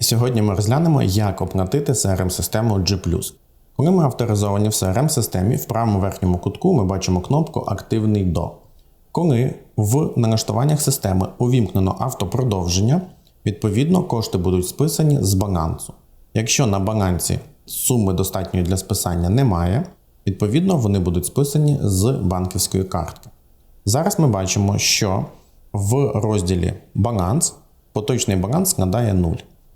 Сьогодні ми розглянемо, як оплатити CRM-систему G+. Коли ми авторизовані в CRM-системі, в правому верхньому кутку ми бачимо кнопку Активний до. Коли в налаштуваннях системи увімкнено автопродовження, відповідно кошти будуть списані з балансу. Якщо на балансі суми достатньої для списання немає, відповідно вони будуть списані з банківської картки. Зараз ми бачимо, що в розділі Баланс поточний баланс складає 0.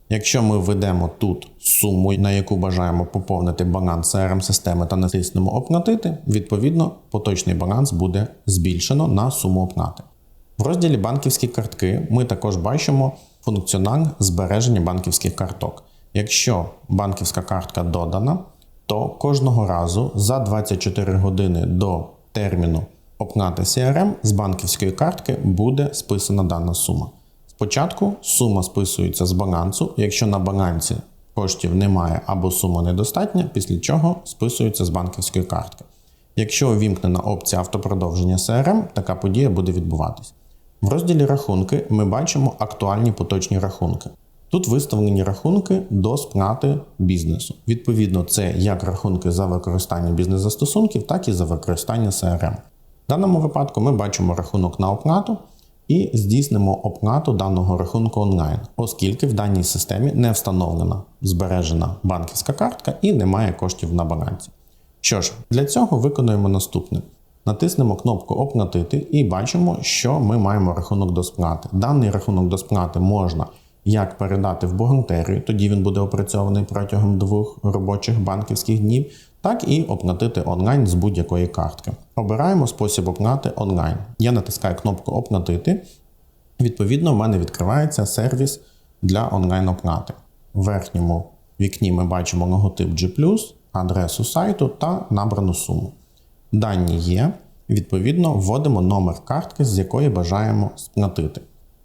Якщо ми введемо тут суму, на яку бажаємо поповнити баланс CRM-системи та натиснемо Оплатити, відповідно поточний баланс буде збільшено на суму оплати. В розділі банківські картки ми також бачимо функціонал збереження банківських карток. Якщо банківська картка додана, то кожного разу за 24 години до терміну оплати CRM з банківської картки буде списана дана сума. Спочатку сума списується з балансу, якщо на балансі коштів немає або сума недостатня, після чого списується з банківської картки. Якщо увімкнена опція автопродовження CRM, така подія буде відбуватись. В розділі рахунки ми бачимо актуальні поточні рахунки. Тут виставлені рахунки до сплати бізнесу. Відповідно, це як рахунки за використання бізнес-застосунків, так і за використання CRM. В даному випадку ми бачимо рахунок на оплату і здійснимо оплату даного рахунку онлайн, оскільки в даній системі не встановлена збережена банківська картка і немає коштів на балансі. Що ж, для цього виконуємо наступне. Натиснемо кнопку Оплатити і бачимо, що ми маємо рахунок до сплати. Даний рахунок до сплати можна як передати в бухгалтерію, тоді він буде опрацьований протягом двох робочих банківських днів, так і оплатити онлайн з будь-якої картки. Обираємо спосіб оплати онлайн. Я натискаю кнопку Оплатити. Відповідно, в мене відкривається сервіс для онлайн-оплати. В верхньому вікні ми бачимо логотип G, адресу сайту та набрану суму. Дані є. Відповідно, вводимо номер картки, з якої бажаємо сплатити.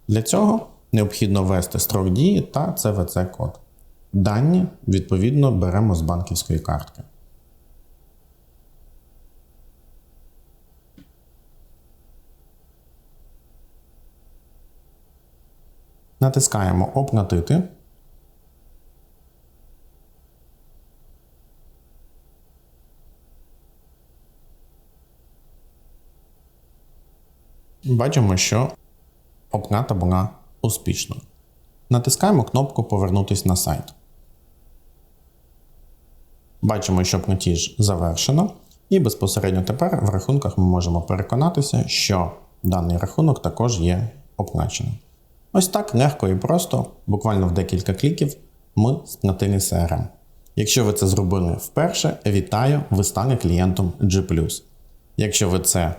Для цього необхідно ввести строк дії та CVC-код. Дані, відповідно, беремо з банківської картки. Натискаємо Оплатити. Бачимо, що оплата була успішною. Натискаємо кнопку Повернутися на сайт. Бачимо, що платіж завершено, і безпосередньо тепер в рахунках ми можемо переконатися, що даний рахунок також є оплаченим. Ось так легко і просто, буквально в декілька кліків, ми сплатили CRM. Якщо ви це зробили вперше, вітаю, ви стали клієнтом G. Якщо ви це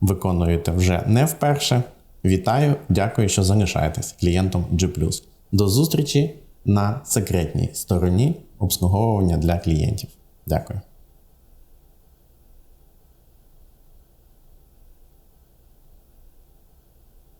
виконуєте вже не вперше, вітаю, дякую, що залишаєтесь клієнтом G. До зустрічі на секретній стороні обслуговування для клієнтів. Дякую.